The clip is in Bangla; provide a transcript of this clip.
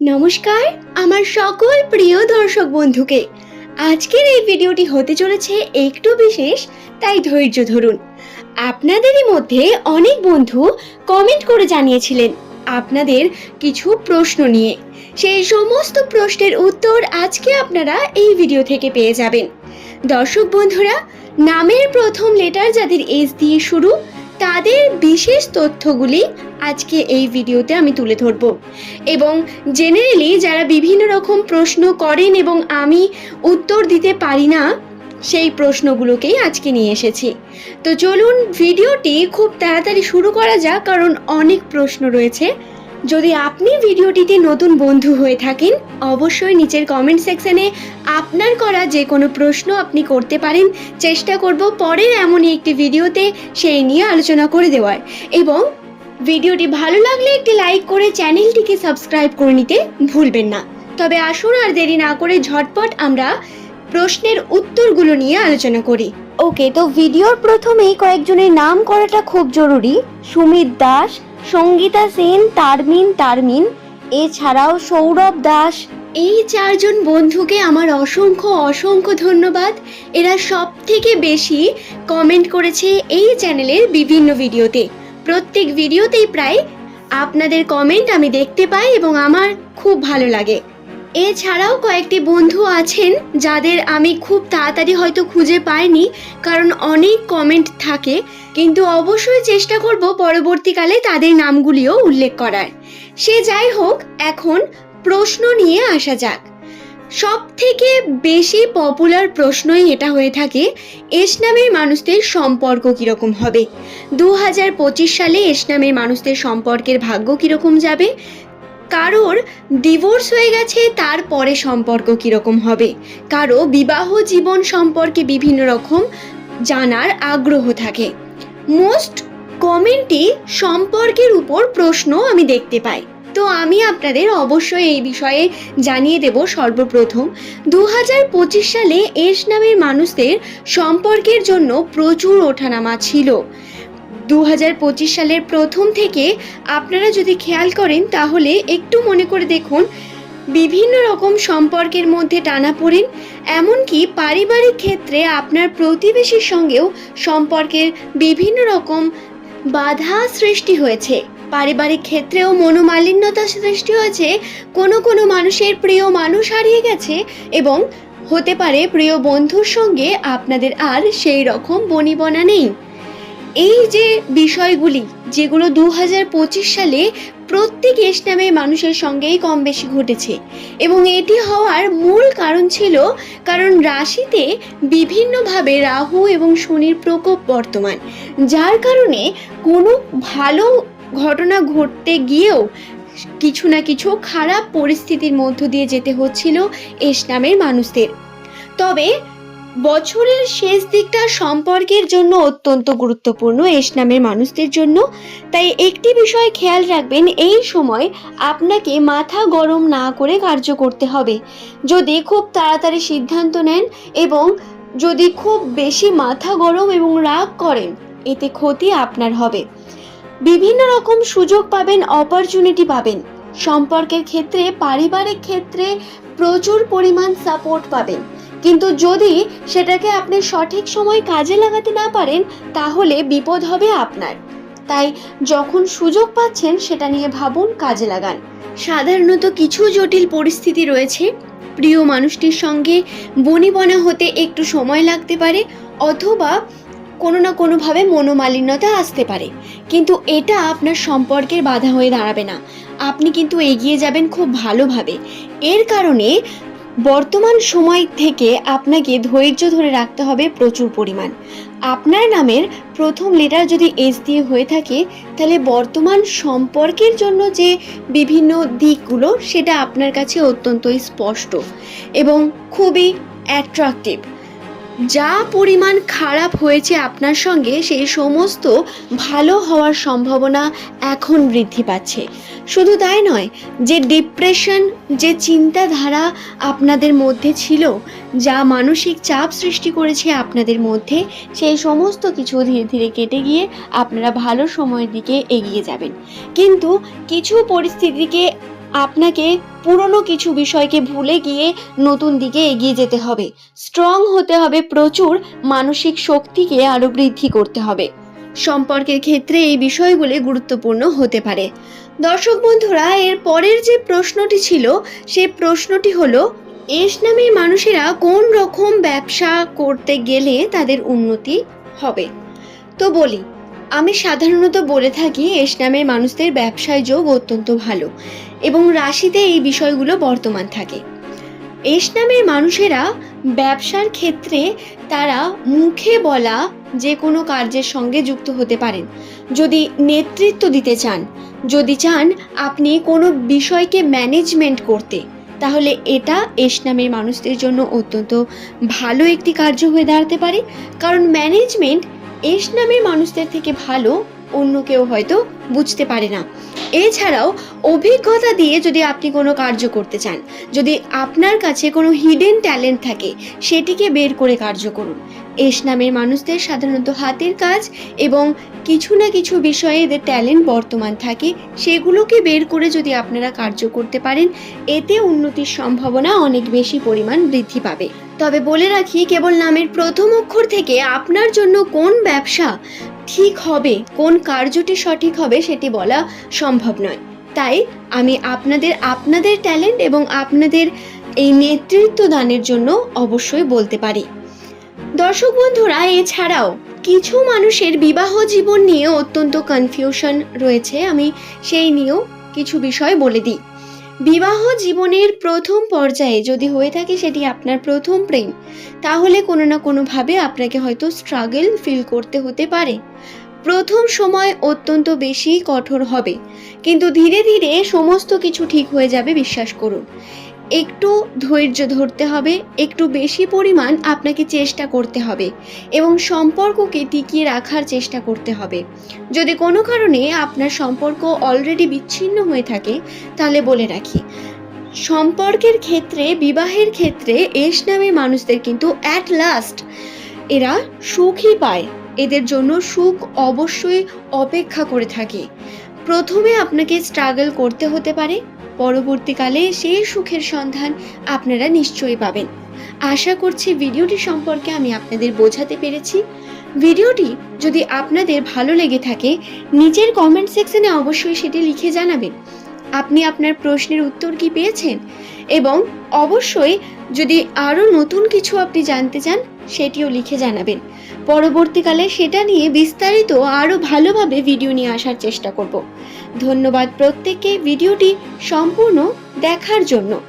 নমস্কার, আমার সকল প্রিয় দর্শক বন্ধুকে। আজকের এই ভিডিওটি হতে চলেছে একটু বিশেষ, তাই ধৈর্য ধরুন। আপনাদেরই মধ্যে অনেক বন্ধু কমেন্ট করে জানিয়েছিলেন আপনাদের কিছু প্রশ্ন নিয়ে। সেই সমস্ত প্রশ্নের উত্তর আজকে আপনারা এই ভিডিও থেকে পেয়ে যাবেন। দর্শক বন্ধুরা, নামের প্রথম লেটার যাদের এস দিয়ে শুরু তাদের বিশেষ তথ্যগুলি আজকে এই ভিডিওতে আমি তুলে ধরব। এবং জেনারেলি যারা বিভিন্ন রকম প্রশ্ন করেন এবং আমি উত্তর দিতে পারি না, সেই প্রশ্নগুলোকেই আজকে নিয়ে এসেছি। তো চলুন ভিডিওটি খুব তাড়াতাড়ি শুরু করা যাক, কারণ অনেক প্রশ্ন রয়েছে। যদি আপনি ভিডিওটিতে নতুন বন্ধু হয়ে থাকেন, অবশ্যই নিচের কমেন্ট সেকশনে আপনার করা যে কোনো প্রশ্ন আপনি করতে পারেন, চেষ্টা করব পরের এমনই একটি ভিডিওতে সেই নিয়ে আলোচনা করে দেওয়ার। এবং ভিডিওটি ভালো লাগলে একটি লাইক করে চ্যানেলটিকে সাবস্ক্রাইব করে নিতে ভুলবেন না। তবে আসুন আর দেরি না করে ঝটপট আমরা প্রশ্নের উত্তরগুলো নিয়ে আলোচনা করি। ওকে তো ভিডিওর প্রথমেই কয়েকজনের নাম করাটা খুব জরুরি। সুমিত দাস সঙ্গীতা সেন, তারমিন তারমিন, এছাড়াও সৌরভ দাস। এই চারজন বন্ধুকে আমার অসংখ্য অসংখ্য ধন্যবাদ। এরা সব থেকে বেশি কমেন্ট করেছে এই চ্যানেলের বিভিন্ন ভিডিওতে প্রত্যেক ভিডিওতেই প্রায় আপনাদের কমেন্ট আমি দেখতে পাই এবং আমার খুব ভালো লাগে। এছাড়াও কয়েকটি বন্ধু আছেন যাদের আমি খুব তাড়াতাড়ি হয়তো খুঁজে পাইনি, কারণ অনেক কমেন্ট থাকে। কিন্তু অবশ্যই চেষ্টা করব পরবর্তীকালে তাদের নামগুলিও উল্লেখ করার। সে যাই হোক, এখন প্রশ্ন নিয়ে আসা যাক। সব থেকে বেশি পপুলার প্রশ্নই এটা হয়ে থাকে, এস নামের মানুষদের সম্পর্ক কীরকম হবে? দু হাজার পঁচিশ সালে এস নামের মানুষদের সম্পর্কের ভাগ্য কীরকম যাবে? কারোর ডিভোর্স হয়ে গেছে তারপরে সম্পর্ক কীরকম হবে? কারও বিবাহ জীবন সম্পর্কে বিভিন্ন রকম জানার আগ্রহ থাকে। মোস্ট কমেন্টই সম্পর্কের উপর প্রশ্ন আমি দেখতে পাই। তো আমি আপনাদের অবশ্যই এই বিষয়ে জানিয়ে দেব সর্বপ্রথম। দু হাজার পঁচিশ সালে এস নামের মানুষদের সম্পর্কের জন্য প্রচুর ওঠানামা ছিল। দু হাজার পঁচিশ সালের প্রথম থেকে আপনারা যদি খেয়াল করেন, তাহলে একটু মনে করে দেখুন, বিভিন্ন রকম সম্পর্কের মধ্যে টানা পড়েন, এমনকি পারিবারিক ক্ষেত্রে আপনার প্রতিবেশীর সঙ্গেও সম্পর্কের বিভিন্ন রকম বাধা সৃষ্টি হয়েছে। পারিবারিক ক্ষেত্রেও মনোমালিন্যতা সৃষ্টি হয়েছে, কোনো কোনো মানুষের প্রিয় মানুষ হারিয়ে গেছে এবং হতে পারে প্রিয় বন্ধুর সঙ্গে আপনাদের আর সেই রকম বনিবনা নেই। এই যে বিষয়গুলি, যেগুলো দু হাজার পঁচিশ সালে প্রত্যেক এস নামে মানুষের সঙ্গেই কম বেশি ঘটেছে এবং এটি হওয়ার মূল কারণ ছিল কারণ রাশিতে বিভিন্নভাবে রাহু এবং শনির প্রকোপ বর্তমান, যার কারণে কোনো ভালো ঘটনা ঘটতে গিয়েও কিছু না কিছু খারাপ পরিস্থিতির মধ্য দিয়ে যেতে হচ্ছিল এস নামের মানুষদের। তবে বছরের শেষ দিকটা সম্পর্কের জন্য অত্যন্ত গুরুত্বপূর্ণ এস নামের মানুষদের জন্য। তাই একটি বিষয় খেয়াল রাখবেন, এই সময় আপনাকে মাথা গরম না করে কার্য করতে হবে। যদি খুব তাড়াতাড়ি সিদ্ধান্ত নেন এবং যদি খুব বেশি মাথা গরম এবং রাগ করেন, এতে ক্ষতি আপনার হবে। বিভিন্ন রকম সুযোগ পাবেন অপরচুনিটি পাবেন। সম্পর্কের ক্ষেত্রে, পারিবারিক ক্ষেত্রে প্রচুর পরিমাণ সাপোর্ট পাবেন। কিন্তু যদি সেটাকে আপনি সঠিক সময় কাজে লাগাতে না পারেন, তাহলে বিপদ হবে আপনার। তাই যখন সুযোগ পাচ্ছেন, সেটা নিয়ে ভাবুন, কাজে লাগান। সাধারণত কিছু জটিল পরিস্থিতি রয়েছে। প্রিয় মানুষটির সঙ্গে বনিবনা হতে একটু সময় লাগতে পারে, অথবা কোনো না কোনোভাবে মনোমালিন্যতা আসতে পারে। কিন্তু এটা আপনার সম্পর্কের বাধা হয়ে দাঁড়াবে না। আপনি কিন্তু এগিয়ে যাবেন খুব ভালোভাবে। এর কারণে বর্তমান সময় থেকে আপনাকে ধৈর্য ধরে রাখতে হবে প্রচুর পরিমাণ। আপনার নামের প্রথম লেটার যদি এস দিয়ে হয়ে থাকে, তাহলে বর্তমান সম্পর্কের জন্য যে বিভিন্ন দিকগুলো, সেটা আপনার কাছে অত্যন্তই স্পষ্ট এবং খুবই অ্যাট্রাকটিভ যা পরিমাণ খারাপ হয়েছে আপনার সঙ্গে সেই সমস্ত ভালো হওয়ার সম্ভাবনা এখন বৃদ্ধি পাচ্ছে। শুধু তাই নয়, যে ডিপ্রেশন যে চিন্তাধারা আপনাদের মধ্যে ছিল, যা মানসিক চাপ সৃষ্টি করেছে আপনাদের মধ্যে সেই সমস্ত কিছু ধীরে ধীরে কেটে গিয়ে আপনারা ভালো সময়ের দিকে এগিয়ে যাবেন। কিন্তু কিছু পরিস্থিতিকে আপনাকে পুরনো কিছু বিষয়কে ভুলে গিয়ে নতুন দিকে এগিয়ে যেতে হবে। স্ট্রং হতে হবে প্রচুর, মানসিক শক্তিকে আরও বৃদ্ধি করতে হবে। সম্পর্কের ক্ষেত্রে এই বিষয়গুলি গুরুত্বপূর্ণ হতে পারে। দর্শক বন্ধুরা, এর পরের যে প্রশ্নটি ছিল সেই প্রশ্নটি হলো, এস নামের মানুষেরা কোন রকম ব্যবসা করতে গেলে তাদের উন্নতি হবে? তো বলি আমি সাধারণত বলে থাকি, এস নামের মানুষদের ব্যবসায় যোগ অত্যন্ত ভালো এবং রাশিতে এই বিষয়গুলো বর্তমান থাকে। এস নামের মানুষেরা ব্যবসার ক্ষেত্রে তারা মুখে বলা যে কোনো কার্যের সঙ্গে যুক্ত হতে পারেন। যদি নেতৃত্ব দিতে চান, যদি চান আপনি কোনো বিষয়কে ম্যানেজমেন্ট করতে, তাহলে এটা এস নামের মানুষদের জন্য অত্যন্ত ভালো একটি কার্য হয়ে দাঁড়াতে পারে। কারণ ম্যানেজমেন্ট এস নামের মানুষদের থেকে ভালো অন্য কেউ হয়তো বুঝতে পারে না। এছাড়াও, অভিজ্ঞতা দিয়ে যদি আপনি কোনো কার্য করতে চান, যদি আপনার কাছে কোনো হিডেন ট্যালেন্ট থাকে, সেটিকে বের করে কার্য করুন। এস নামের মানুষদের সাধারণত হাতের কাজ এবং কিছু না কিছু বিষয়ে এদের ট্যালেন্ট বর্তমান থাকে, সেগুলোকে বের করে যদি আপনারা কার্য করতে পারেন, এতে উন্নতির সম্ভাবনা অনেক বেশি পরিমাণ বৃদ্ধি পাবে। তবে বলে রাখি, কেবল নামের প্রথম অক্ষর থেকে আপনার জন্য কোন ব্যবসা ঠিক হবে, কোন কার্যটি সঠিক হবে সেটি বলা সম্ভব নয়। তাই আমি আপনাদের আপনাদের ট্যালেন্ট এবং আপনাদের এই নেতৃত্ব দানের জন্য অবশ্যই বলতে পারি। দর্শক বন্ধুরা, এছাড়াও কিছু মানুষের বিবাহ জীবন নিয়ে অত্যন্ত কনফিউশন রয়েছে। আমি সেই নিয়েও কিছু বিষয় বলে দিই। বিবাহ জীবনের প্রথম পর্যায়ে যদি হয়ে থাকে সেটি আপনার প্রথম প্রেম, তাহলে কোনো না কোনোভাবে আপনাকে হয়তো স্ট্রাগল ফিল করতে হতে পারে। প্রথম সময় অত্যন্ত বেশি কঠোর হবে। কিন্তু ধীরে ধীরে সমস্ত কিছু ঠিক হয়ে যাবে, বিশ্বাস করুন। একটু ধৈর্য ধরতে হবে, একটু বেশি পরিমাণ আপনাকে চেষ্টা করতে হবে এবং সম্পর্ককে টিকিয়ে রাখার চেষ্টা করতে হবে। যদি কোনো কারণে আপনার সম্পর্ক অলরেডি বিচ্ছিন্ন হয়ে থাকে, তাহলে বলে রাখি, সম্পর্কের ক্ষেত্রে, বিবাহের ক্ষেত্রে, এস নামে মানুষদের কিন্তু অ্যাট লাস্ট এরা সুখী পায়। এদের জন্য সুখ অবশ্যই অপেক্ষা করে থাকে। প্রথমে আপনাকে স্ট্রাগল করতে হতে পারে, পরবর্তীকালে সেই সুখের সন্ধান আপনারা নিশ্চয়ই পাবেন। আশা করছি ভিডিওটি সম্পর্কে আমি আপনাদের বোঝাতে পেরেছি। ভিডিওটি যদি আপনাদের ভালো লেগে থাকে, নিচের কমেন্ট সেকশনে অবশ্যই সেটি লিখে জানাবেন। আপনি আপনার প্রশ্নের উত্তর কি পেয়েছেন? এবং অবশ্যই যদি আরও নতুন কিছু আপনি জানতে চান সেটিও লিখে জানাবেন। পরবর্তীকালে সেটা নিয়ে বিস্তারিত আরও ভালোভাবে ভিডিও নিয়ে আসার চেষ্টা করব। ধন্যবাদ প্রত্যেককে, ভিডিওটি সম্পূর্ণ দেখার জন্য।